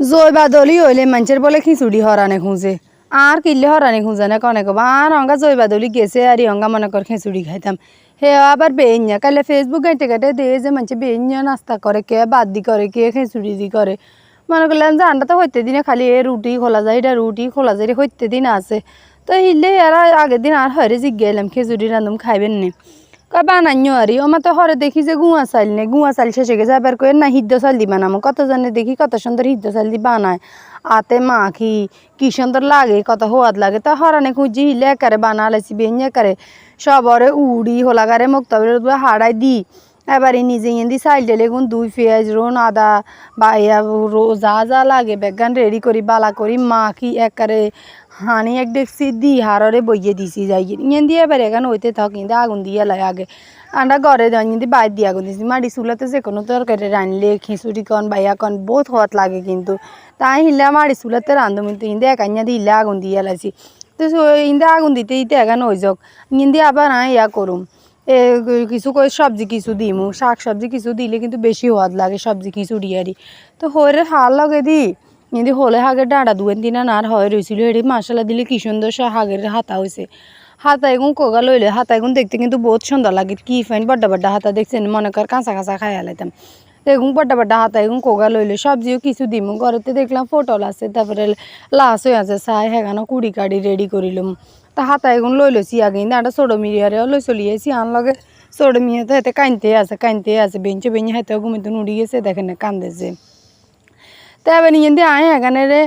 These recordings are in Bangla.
জয় বাদলি হইলে মানুষের বলে খিচুড়ি হরানে খুঁজে। আর কিনলে হরানে খুঁজে না কনে কবা। আর অঙ্গা জয় বাদলি গেছে আর অঙ্গা মনে কর খিচুড়ি খাইতাম। হে আবার বেইnya কালে ফেসবুক ঘাইটে ঘাটে দিয়ে যে মানুষ বেইnya নাস্তা করে, কে বাদ দি করে, কে খিচুড়ি দি করে। মনে করলাম যে আন্ডা তো হইতে দিনে খালি এ রুটি খোলা যায়, এটা রুটি খোলা যায় হইতে দিন আছে। তো হিলে আর আগের দিন আর হরে জিজ্ঞাইলাম, খিচুড়ি রান্ধুম খাইবেন নি? কয় বানাইও আরি। আমার তো হরে দেখি যে গুয়া চাল নেই গুয়া চাল শেষে গেছে। এবার করে না হিদ্দ চাল দি বানামো কত জানে দেখি কত সুন্দর হিদ্দ চাল দি বানায়। আতে মাখি, কি সুন্দর লাগে, কত হোয়াদ লাগে। তা হরানে খুঁজি হিলে একারে বানালেছি বেঞ্জে একারে। সবরে উড়ি, হোলাগারে মুক্তবের হাড়াই দি। এবারে নিজে চাইল টেলে গুণ দুই পেঁয়াজ, রোন, আদা বা ইয়া যা যা লাগে বেগান রেডি করি, বালা করি, মাখি একারে হানি এক দেখছি দি হাররে বইয়ে দিছি যাই ইয়েন দিয়ে এবার এখানে হইতে থাক কিন্তু আগুন দিয়ে লাই আগে। আন্ডা ঘরে যাই কিন্তু বাইর দিয়ে আগুন দিছি। মাটি চুলাতে যে কোনো তরকারি রানলে খিচুড়ি কন, বাইয়া কন, বহুত হওয়াত লাগে কিন্তু। তাই হিলে মাটি চুলাতে রান্ধো কিন্তু ইন্দে একাইয়া দিয়ে হিলে আগুন দিয়ে লাইছি। তো ইন্দে আগুন দিতে দিতে এখানে হয়ে যাক ইন্দি আবার না ইয়া করুম। কিছু সবজি কিছু দিমু শাক সবজি কিছু দিলে কিন্তু বেশি হওয়াদ লাগে সবজি কিছু দিয়ারি তো হরে হাল লগে দি কিন্তু হলে হাগের ডাঁড়া দুয়েন দিন আর হয় রয়েছিল এটি মশলা দিলে কি সুন্দর হাগের হাতা হয়েছে হাতা এগুন কোগা লইলে হাতা এগুন দেখতে কিন্তু বহুত সুন্দর লাগে, কি ফাইন বড্ডা বড্ডা হাতা দেখছেন, মনে কর কাঁচা কাঁচা খাই আলাইতাম এগুন বড্ডা বড্ডা হাতা এগুন কোগা লইলে, সবজিও কিছু দিমু, ঘরেতে দেখলাম পটল আছে, তারপরে লাস হয়ে আছে, চাই হেগানো কুড়ি কাড়ি রেডি করিলাম। তা হাতা এগুন লই লইছি, আগে কিন্তু একটা ছোটো মিরিয়ারেও লই চলিয়েছি আন লগে ছোটো মিয়া তো হাতে কানতে আছে কানতে আছে, বেঞ্চে বেঞ্চে হাতে ঘুমিতে উড়ি গেছে, দেখেন না কান্দেছে। তা এবার নিয়ে দিয়ে আয় এখানে রে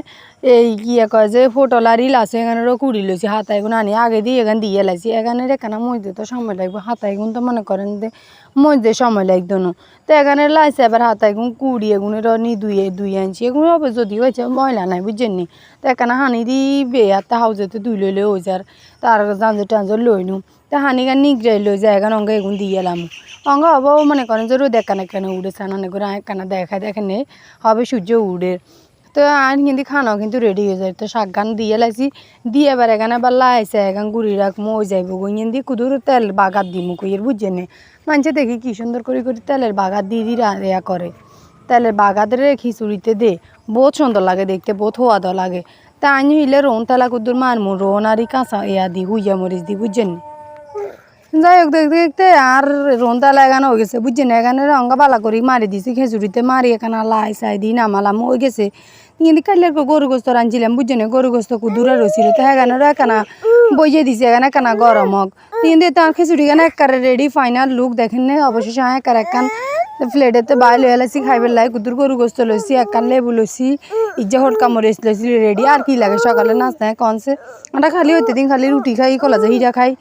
এই কিয়া কয় যে ফোটল আর ইল আছে এখানে রে কুড়ি লইছি হাতা এগুন আনি, আগে দিয়ে এখানে দিয়ে লাইছি। এখানে এখানে মজদে তো সময় লাগবে হাতা এগুন তো মনে করেন যে মজদে সময় লাগতো না। তো এখানে লাইছে, এবার হাতা এগুন কুড়ি এগুনের নি দুই দুই আনছি, এগুন হবে যদি হয়েছে, ময়লা নাই, বুঝছেন নি? তো এখানে হানি দি বে হাতা হাউজেতে দুই লইলে হয়ে যার তার জাঞ্জর টাঞ্জর লই নু তা হানি গান নিগড়াই লই যায়, এখানে অঙ্গ এগুন দিয়ে এলাম। অঙ্গ হব, মনে করেন যে রোদ এখানে এখানে উড়ে সানানে এখানে দেখা দেখেন হবে সূর্য উড়ে। তো আর কিন্তু খানাও কিন্তু রেডি হয়ে যায়। তো শাক গান দিয়ে লাইছি দিয়ে এবার এখানে আবার লাইছে, এখান গুড়ি রাখ মই যাইব দিয়ে কুদুর তেল বাগাত দিমু কইয়ের বুঝছে নে? মানুষে দেখি কি সুন্দর করে করে তেলের বাগাত দিয়ে দিয়ে রেয়া করে। তেলের বাগাতে রে খিচুড়িতে দে, বহুত সুন্দর লাগে দেখতে, বহুত হওয়াদ লাগে। তা আনি হইলে রোন তেলা কুদুর মারমু রোন আর কাঁচা ইয়া দি, হুইয়া মরিচ দি বুঝছেন যাই হোক দেখতে দেখতে আর রোনতা লাগানো হয়ে গেছে। বুঝছেন, এখানে রঙা বালা করে মারি দিছি, খেজুরিতে মারি, এখানে লাই সাই দিই, নামালাম, হয়ে গেছে। কিন্তু কাইলে গরু গোস্ত রাঁধছিলাম, বুঝছেন, গরু গোস্ত দূরে রয়েছিল তো এখানে এখানে বইয়ে দিছে, এখানে এখানে গরম হোক। কিন্তু তার খিচুড়ি এখানে একবারে রেডি ফাইনাল লুক দেখেন না, অবশেষে হ্যাঁ একার একখান প্লেটেতে বাই লয়ে লাইছি, খাইবার লাই কুদুর গরু গোস্ত লইছি, একখান লেবু লইছি, ইজ্জা হটকা মরিচ লইছি, রেডি, আর কি লাগে সকালে নাস্তা সে? আমরা খালি হইতে দিন খালি রুটি খাই, কলা হিরা খাই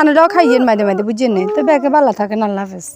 আনাটাও খাইয়েন মাঝে মাঝে বুঝছেন তো ব্যাগে বালা থাকে, নাল্লা হাফেজ